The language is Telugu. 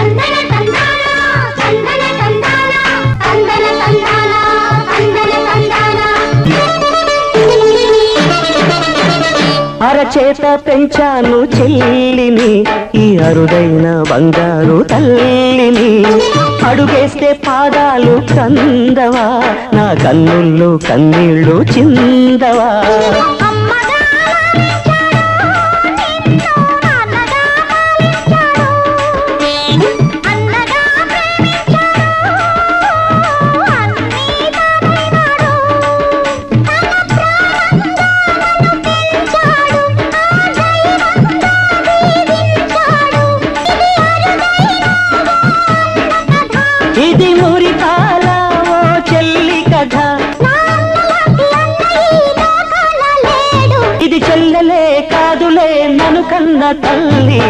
తందన అరచేత పెంచాను చెల్లిని ఈ అరుదైన బంగారు తల్లిని. అడుగేస్తే పాదాలు కందవా నా కన్నుల్లో కన్నీళ్ళు చిందవా. ఇది. ఇది మురిపాల ఓ చెల్లి కథ ఇది చెల్లెలే కాదులే నన్ను కన్న తల్లి